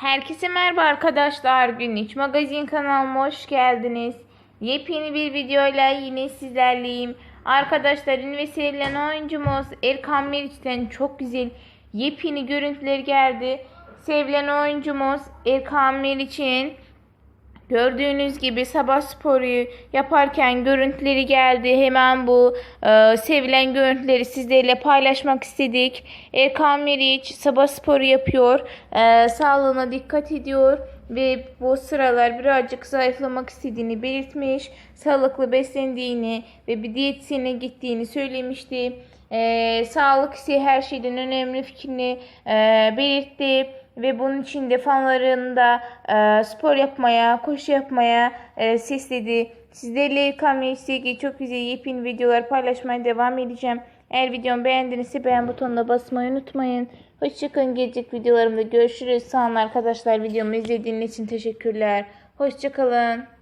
Herkese merhaba arkadaşlar. Günlük Magazin kanalıma hoş geldiniz. Yepyeni bir videoyla yine sizlerleyim. Arkadaşlar ünlü ve sevilen oyuncumuz Erkan Meriç'ten çok güzel yepyeni görüntüler geldi. Sevilen oyuncumuz Erkan Meriç'in Gördüğünüz gibi sabah sporu yaparken görüntüleri geldi. Hemen bu e, sevilen görüntüleri sizlerle paylaşmak istedik. Erkan Meriç sabah sporu yapıyor. E, sağlığına dikkat ediyor. Ve bu sıralar birazcık zayıflamak istediğini belirtmiş. Sağlıklı beslendiğini ve bir diyetisyene gittiğini söylemişti. E, sağlık ise her şeyden önemli fikrini e, belirtti ve bunun için de fanlarında e, spor yapmaya, koşu yapmaya e, sesledi. Sizlerle kamerayla ilgili çok güzel yepyeni videolar paylaşmaya devam edeceğim. Eğer videomu beğendinizse beğen butonuna basmayı unutmayın. Hoşçakalın. Gelecek videolarımda görüşürüz. Sağ olun arkadaşlar. Videomu izlediğiniz için teşekkürler. Hoşçakalın.